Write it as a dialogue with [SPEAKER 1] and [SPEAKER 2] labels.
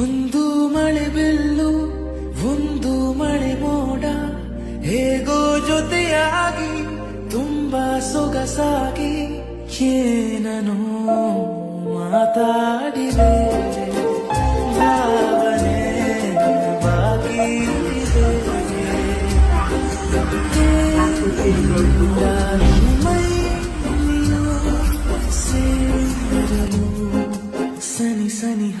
[SPEAKER 1] ಒಂದು ಮಳೆ ಬೆಲ್ಲು, ಒಂದು ಮಳೆ ಮೋಡ, ಹೇಗೋ ಜೊತೆಯಾಗಿ ತುಂಬಾ ಸೊಗಸಾಗಿ ಏನನೋ ಮಾತಾಡಿದೆ. ಭಾವನೆ ಇದೆ ಸನಿ ಸನಿಹ